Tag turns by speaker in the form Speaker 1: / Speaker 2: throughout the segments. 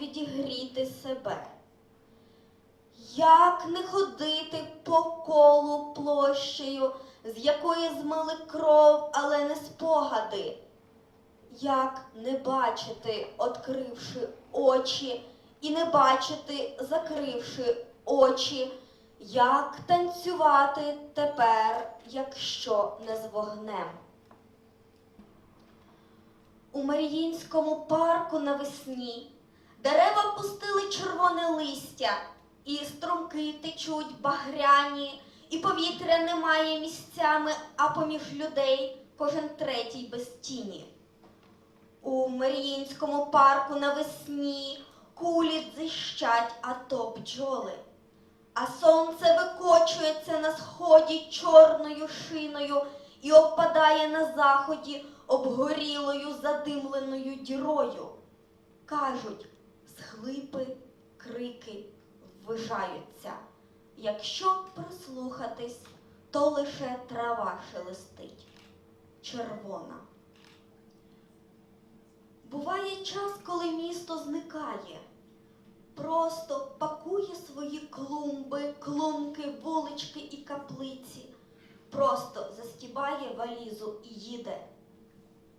Speaker 1: відігріти себе? Як не ходити по колу площею, з якої змили кров, але не спогади? Як не бачити, откривши очі, і не бачити, закривши очі, як танцювати тепер, якщо не з вогнем? У Маріїнському парку навесні дерева пустили червоне листя, і струмки течуть багряні, і повітря немає місцями, а поміж людей кожен третій без тіні. У Маріїнському парку навесні кулі дзищать, а то бджоли. А сонце викочується на сході чорною шиною і опадає на заході обгорілою задимленою дірою. Кажуть, схлипи, крики ввижаються. Якщо прислухатись, то лише трава шелестить, червона. Буває час, коли місто зникає, просто пакує свої клумби, клумки, вулички і каплиці, просто застібає валізу і їде.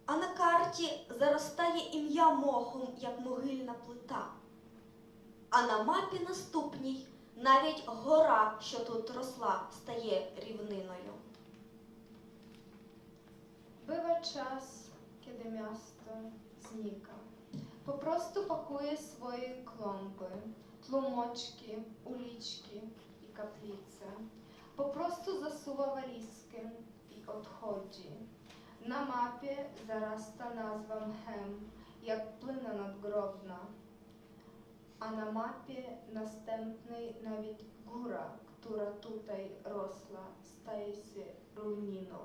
Speaker 1: А на карті заростає ім'я мохом, як могильна плита. А на мапі наступній навіть гора, що тут росла, стає рівниною.
Speaker 2: Bywa czas, kiedy miasto znika. Pakuje swoje kląby, tłumoczki, uliczki i kaplice. Po prostu zasuwa walizkę i odchodzi. Na mapie zarasta nazwa mchem, jak płyna nadgrobna. A na mapie następnej nawet góra, która tutaj rosła, staje się równiną.